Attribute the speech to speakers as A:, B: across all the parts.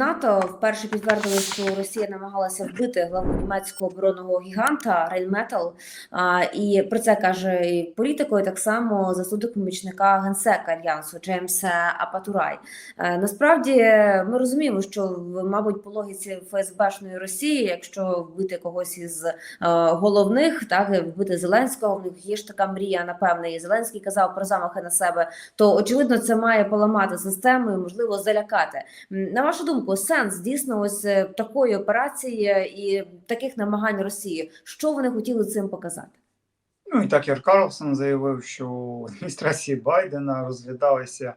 A: на НАТО вперше підтвердили, що Росія намагалася вбити главу німецького оборонного гіганта Рейнметал. І про це каже і політико, і так само заступник помічника генсека альянсу Джеймс Апатурай. Е, Насправді ми розуміємо, що мабуть по логіці ФСБшної Росії, якщо вбити когось із е, головних, так вбити Зеленського, в них є ж така мрія, напевне, і Зеленський казав про замахи на себе. То очевидно, це має поламати систему і можливо залякати. На вашу думку, сенс дійсно ось е, такої операції і таких намагань Росії, що вони хотіли цим показати?
B: Ну і Такер Карлсон заявив, що в адміністрації Байдена розглядалися е,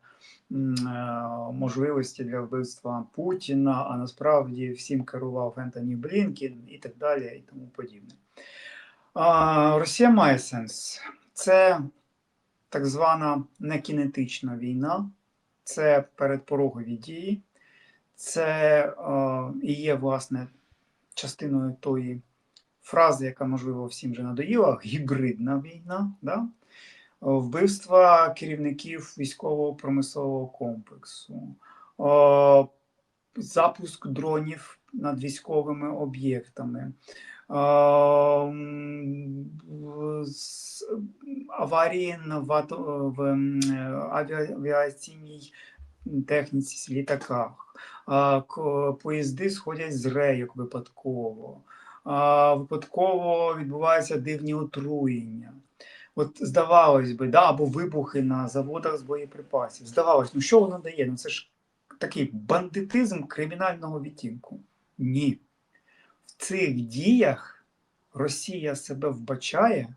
B: можливості для вбивства Путіна, а насправді всім керував Ентоні Блінкін і так далі, і тому подібне. А, Росія має сенс. Це так звана некінетична війна, це передпорогові дії, це е, і є власне частиною тої фрази, яка, можливо, всім вже надоїла, гібридна війна, да? вбивства керівників військово-промислового комплексу, о, запуск дронів над військовими об'єктами, о, аварії на вато- в авіаційній техніці, літаках, поїзди сходять з рейок випадково випадково відбуваються дивні отруєння. От здавалось би, да, або вибухи на заводах з боєприпасів. Здавалось, ну що воно дає? Ну це ж такий бандитизм кримінального відтінку. Ні. В цих діях Росія себе вбачає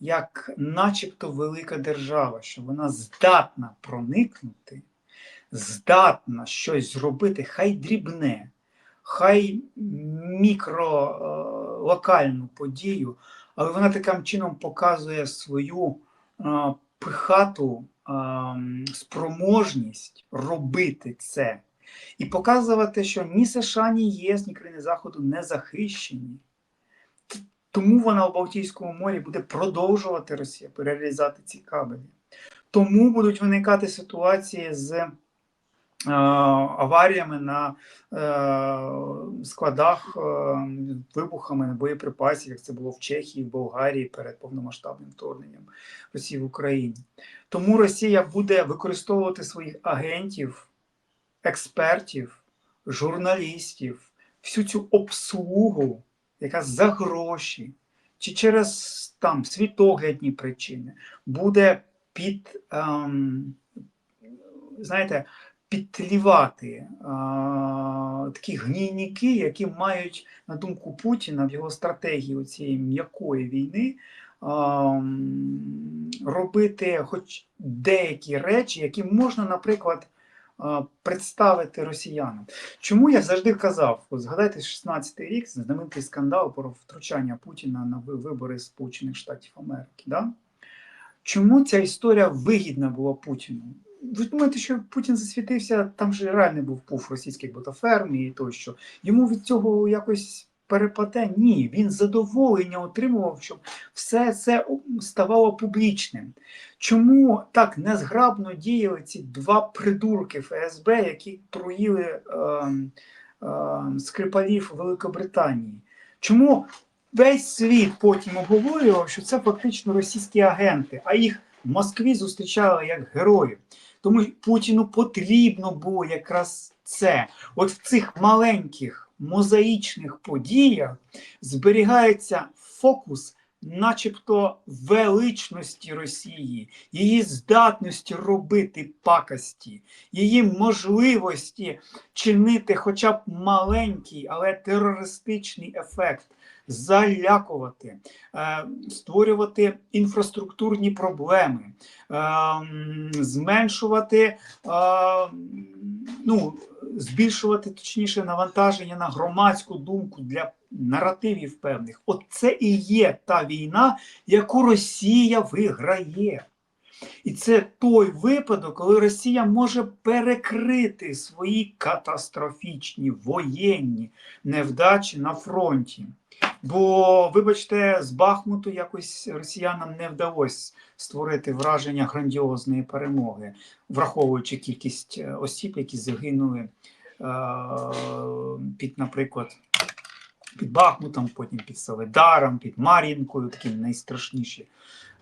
B: як начебто велика держава, що вона здатна проникнути, здатна щось зробити, хай дрібне, хай мікро е, подію, але вона таким чином показує свою е, пихату е, спроможність робити це і показувати, що ні США, ні ЄС, ні країни Заходу не захищені. Тому вона у Балтійському морі буде продовжувати Росія перерізати ці кабелі. Тому будуть виникати ситуації з аваріями на е, складах, е, вибухами боєприпасів, як це було в Чехії, в Болгарії перед повномасштабним вторгненням Росії в Україні. Тому Росія буде використовувати своїх агентів, експертів, журналістів, всю цю обслугу, яка за гроші чи через там світоглядні причини буде під, ем, знаєте, підтлівати а, такі гнійники, які мають, на думку Путіна, в його стратегії цієї м'якої війни а, робити хоч деякі речі, які можна, наприклад, представити росіянам. Чому я завжди казав, згадайте 16-й рік, знаменитий скандал про втручання Путіна на вибори Сполучених Штатів Америки. Да? Чому ця історія вигідна була Путіну? Ви думаєте, що Путін засвітився, там же реальний був пуф російських ботаферм і тощо. Йому від цього якось перепаде? Ні, він задоволення отримував, щоб все це ставало публічним. Чому так незграбно діяли ці два придурки ФСБ, які труїли е, е, скрипалів Великобританії? Чому весь світ потім обговорював, що це фактично російські агенти, а їх в Москві зустрічали як героїв? Тому Путіну потрібно було якраз це. От в цих маленьких мозаїчних подіях зберігається фокус, начебто величності Росії, її здатності робити пакості, її можливості чинити хоча б маленький, але терористичний ефект. Залякувати, е, створювати інфраструктурні проблеми, е, зменшувати, е, ну, збільшувати точніше навантаження на громадську думку для наративів певних. От це і є та війна, яку Росія виграє. І це той випадок, коли Росія може перекрити свої катастрофічні воєнні невдачі на фронті. Бо, вибачте, з Бахмуту якось росіянам не вдалося створити враження грандіозної перемоги, враховуючи кількість е, осіб, які загинули під, наприклад, під Бахмутом, потім під Соледаром, під Мар'їнкою, такі найстрашніші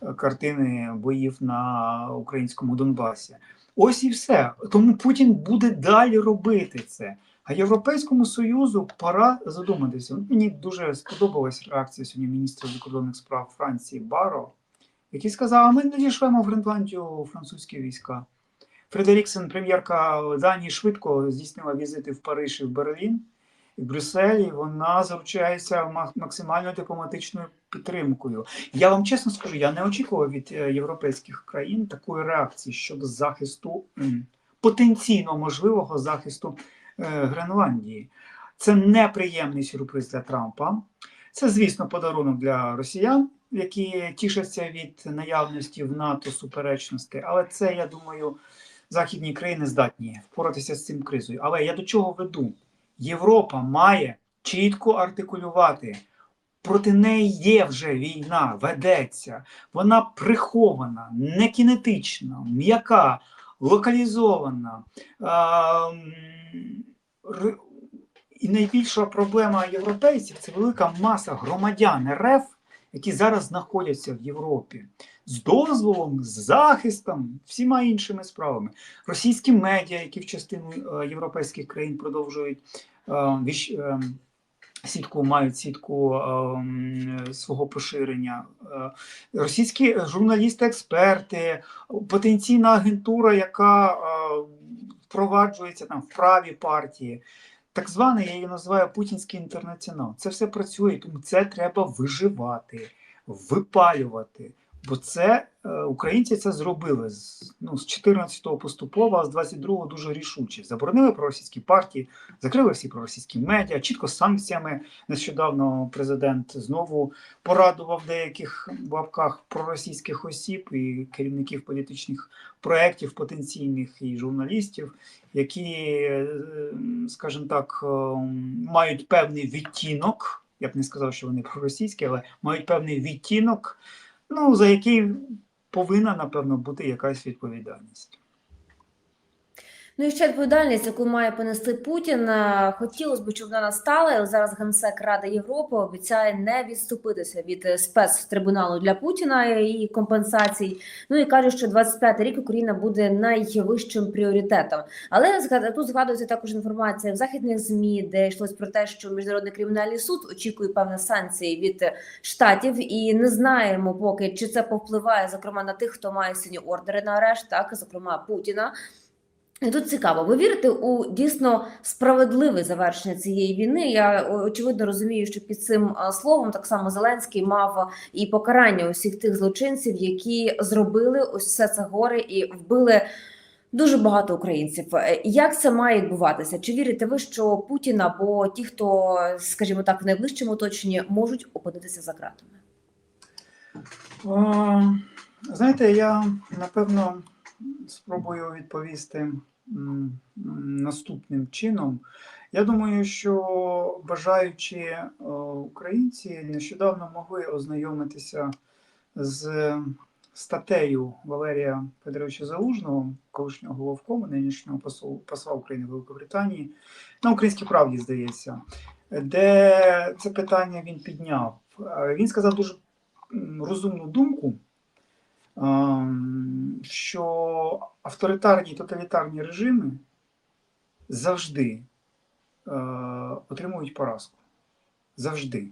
B: е, картини боїв на українському Донбасі. Ось і все. Тому Путін буде далі робити це. А Європейському Союзу пора задуматися. Мені дуже сподобалась реакція сьогодні міністра закордонних справ Франції Баро, який сказав: а ми надішлемо в Гренландію французькі війська. Фредеріксен, прем'єрка Данії, швидко здійснила візити в Париж і в Берлін і в Брюсселі. Вона заручається ма- максимальною дипломатичною підтримкою. Я вам чесно скажу, я не очікував від е, європейських країн такої реакції щодо захисту потенційно можливого захисту Гренландії. Це неприємний сюрприз для Трампа. Це, звісно, подарунок для росіян, які тішаться від наявності в НАТО суперечностей. Але це, я думаю, західні країни здатні впоратися з цим кризою. Але я до чого веду? Європа має чітко артикулювати. Проти неї є вже війна, ведеться. Вона прихована, не кінетична, м'яка, локалізована. І найбільша проблема європейців це велика маса громадян РФ, які зараз знаходяться в Європі з дозволом, з захистом, всіма іншими справами. Російські медіа, які в частину е, європейських країн продовжують е, е, сітку, мають сітку е, свого поширення. Е, Російські журналісти-експерти, потенційна агентура, яка е, впроваджується там в праві партії. Так званий, я її називаю Путінський інтернаціонал. Це все працює, тому це треба виживати, випалювати. Бо це е, українці це зробили з, ну, з 14-го поступово, а з 22-го дуже рішуче. Заборонили проросійські партії, закрили всі проросійські медіа, чітко санкціями. Нещодавно президент знову порадував деяких в лапках проросійських осіб і керівників політичних проєктів потенційних і журналістів, які, е, скажімо так, е, мають певний відтінок. Я б не сказав, що вони проросійські, але мають певний відтінок, ну, за який повинна, напевно, бути якась відповідальність.
A: Ну і ще відповідальність, яку має понести Путін. Хотілося б, щоб вона настала. Зараз генсек Ради Європи обіцяє не відступитися від е, спецтрибуналу для Путіна і компенсацій. Ну і каже, що 25-й рік Україна буде найвищим пріоритетом. Але тут згадується також інформація в західних змі, де йшлось про те, що міжнародний кримінальний суд очікує певні санкції від е, штатів, і не знаємо поки чи це повпливає зокрема на тих, хто має сині ордери на арешт, так зокрема Путіна. І тут цікаво, ви вірите у дійсно справедливе завершення цієї війни? Я очевидно розумію, що під цим словом так само Зеленський мав і покарання усіх тих злочинців, які зробили ось все це горе і вбили дуже багато українців. Е, Як це має відбуватися? Чи вірите ви, що Путін або ті, хто, скажімо так, в найближчому оточенні можуть опинитися за ґратами?
B: О, знаєте, я напевно спробую відповісти наступним чином. Я думаю, що бажаючи е, українці нещодавно могли ознайомитися з статтею Валерія Федоровича Залужного, колишнього головкому, нинішнього посла України Великобританії, на українській правді, здається, де це питання він підняв. Е, Він сказав дуже розумну думку, що авторитарні і тоталітарні режими завжди е, отримують поразку. Завжди. Е,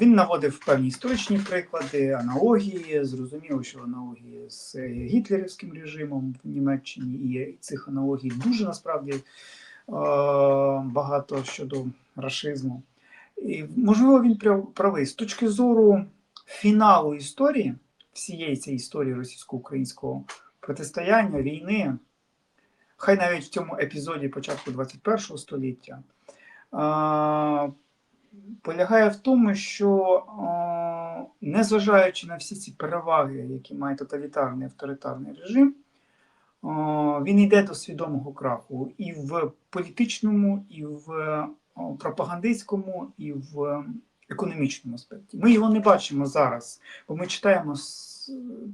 B: Він наводив певні історичні приклади, аналогії. Зрозуміло, що аналогії з гітлерівським режимом в Німеччині і цих аналогій дуже насправді е, багато щодо рашизму. І, можливо, він правий. З точки зору фіналу історії, всієї цієї історії російсько-українського протистояння, війни, хай навіть в цьому епізоді початку 21 століття, полягає в тому, що незважаючи на всі ці переваги, які має тоталітарний авторитарний режим, він йде до свідомого краху і в політичному, і в пропагандистському, і в економічному аспекті. Ми його не бачимо зараз, бо ми читаємо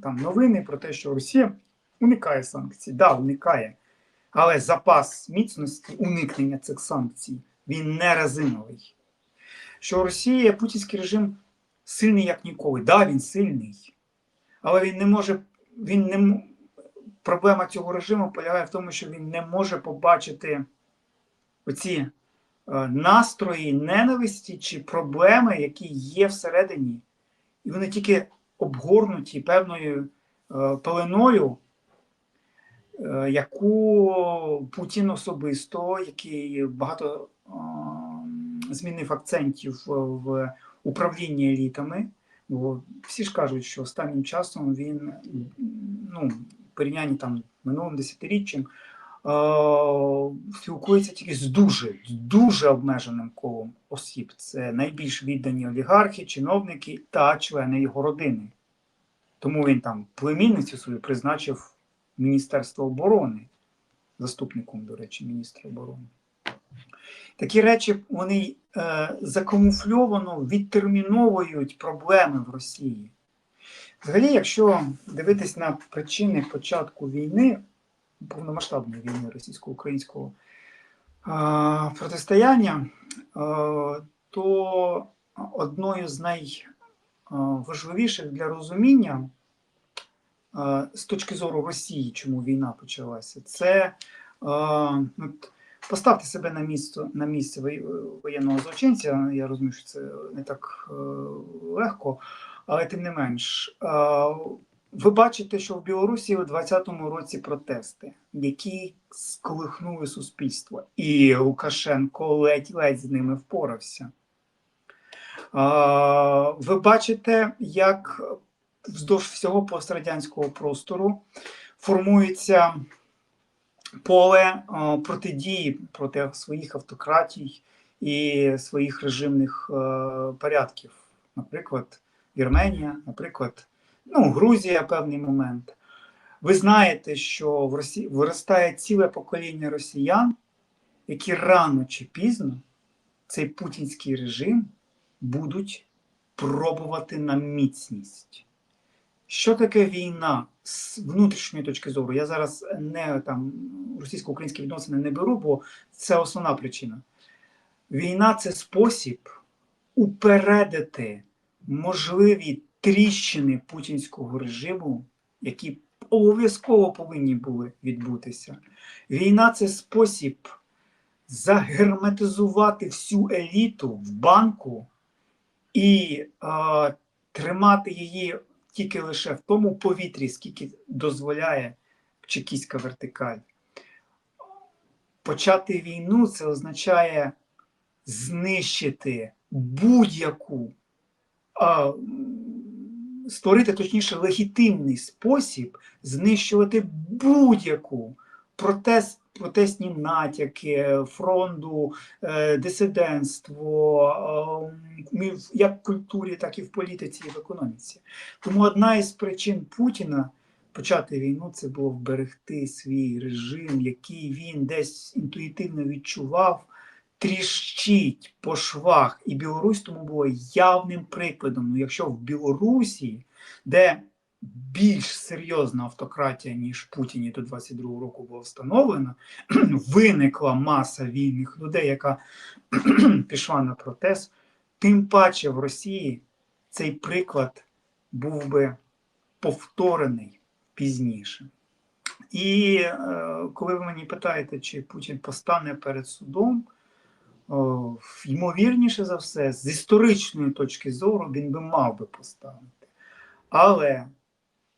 B: там новини про те, що Росія уникає санкцій. Да, уникає. Але запас міцності уникнення цих санкцій він не резиновий. Що Росія, путінський режим сильний як ніколи. Да, він сильний, але він не може. Він не проблема цього режиму полягає в тому, що він не може побачити оці настрої ненависті чи проблеми, які є всередині, і вони тільки обгорнуті певною е, пеленою, е, яку Путін особисто, який багато е, змінив акцентів в- управлінні елітами. Бо всі ж кажуть, що останнім часом він ну, порівнянні там минулим десятиріччям е, спілкується тільки з дуже, дуже обмеженим колом осіб. Це найбільш віддані олігархи, чиновники та члени його родини. Тому він там племінницю свою призначив Міністерство оборони, заступником, до речі, міністра оборони. Такі речі вони е, закамуфльовано відтерміновують проблеми в Росії. Взагалі, якщо дивитись на причини початку війни, повномасштабної війни російсько-українського протистояння, то одною з найважливіших для розуміння з точки зору Росії, чому війна почалася, це от, Поставте себе на місце, на місце воєнного злочинця. Я розумію, що це не так е, легко, але тим не менш. Ви бачите, що в Білорусі у 2020 році протести, які сколихнули суспільство, і Лукашенко ледь-ледь з ними впорався. Ви бачите, як вздовж всього пострадянського простору формується поле протидії проти своїх автократій і своїх режимних е, порядків. Наприклад, Вірменія, наприклад, ну, Грузія певний момент. Ви знаєте, що в Росії виростає ціле покоління росіян, які рано чи пізно цей путінський режим будуть пробувати на міцність. Що таке війна з внутрішньої точки зору? Я зараз не там російсько-українські відносини не беру, бо це основна причина. Війна це спосіб упередити можливі тріщини путінського режиму, які обов'язково повинні були відбутися. Війна це спосіб загерметизувати всю еліту в банку і е, тримати її тільки лише в тому повітрі, скільки дозволяє чекістська вертикаль. Почати війну це означає знищити будь-яку, створити точніше легітимний спосіб знищувати будь-яку протест, протестні натяки, фронту, е, дисидентство, е, як в культурі, так і в політиці, і в економіці. Тому одна із причин Путіна почати війну це було вберегти свій режим, який він десь інтуїтивно відчував, тріщить по швах. І Білорусь тому була явним прикладом. Ну, якщо в Білорусі, де більш серйозна автократія, ніж Путіні до 22-го року була встановлена, виникла маса вільних людей, яка пішла на протест, тим паче в Росії цей приклад був би повторений пізніше. І е, коли ви мені питаєте, чи Путін постане перед судом, о, ймовірніше за все, з історичної точки зору він би мав би поставити. Але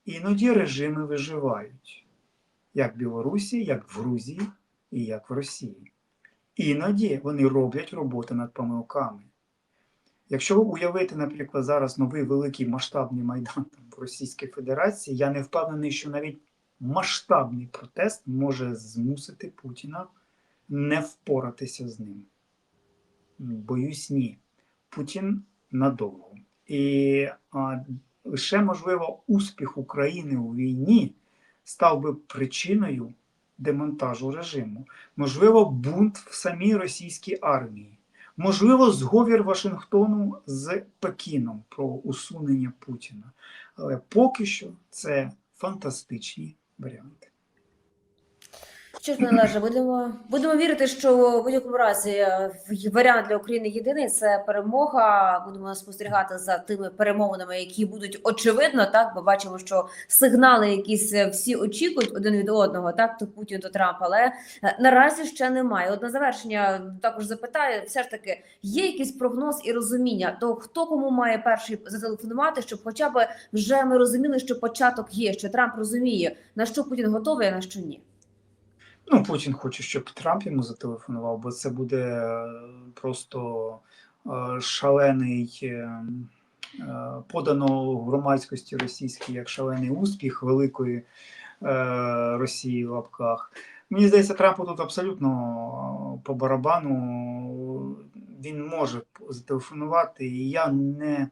B: іноді режими виживають, як в Білорусі, як в Грузії і як в Росії. Іноді вони роблять роботу над помилками. Якщо уявити, наприклад, зараз новий великий масштабний майдан там, в Російській Федерації, я не впевнений, що навіть масштабний протест може змусити Путіна не впоратися з ним. Боюсь, ні. Путін надовго. І а, лише, можливо, успіх України у війні став би причиною демонтажу режиму. Можливо, бунт в самій російській армії. Можливо, зговір Вашингтону з Пекіном про усунення Путіна. Але поки що це фантастичні варіанти.
A: Що ж, належа, будемо будемо вірити, що в будь-якому разі е, варіант для України єдиний це перемога. Будемо спостерігати за тими перемовинами, які будуть очевидно, так бо бачимо, що сигнали якісь е, всі очікують один від одного, так то Путін, то Трамп, але е, наразі ще немає. От на завершення також запитаю, все ж таки є якийсь прогноз і розуміння, то хто кому має перший зателефонувати, щоб хоча б вже ми розуміли, що початок є, що Трамп розуміє на що Путін готовий, а на що ні.
B: Ну, Путін хоче, щоб Трамп йому зателефонував, бо це буде е, просто е, шалений, е, подано громадськості російській як шалений успіх великої Росії в лапках. Мені здається, Трампу тут абсолютно по барабану він може зателефонувати, і я не.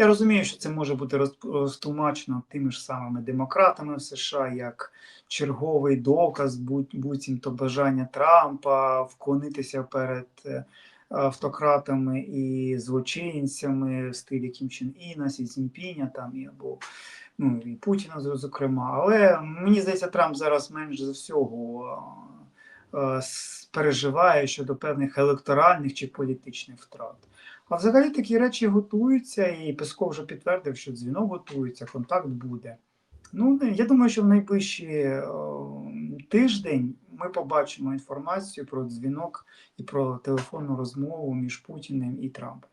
B: Я розумію, що це може бути роз- розтлумачено тими ж самими демократами в США як черговий доказ, буцімто бажання Трампа вклонитися перед е, автократами і злочинцями в стилі Кім Чен Іна, Сі Цзіньпіня там і або ну і Путіна зо- зокрема. Але мені здається, Трамп зараз менш за всього е, е, переживає щодо певних електоральних чи політичних втрат. А взагалі такі речі готуються, і Песков вже підтвердив, що дзвінок готується, контакт буде. Ну, я думаю, що в найближчий е, тиждень ми побачимо інформацію про дзвінок і про телефонну розмову між Путіним і Трампом.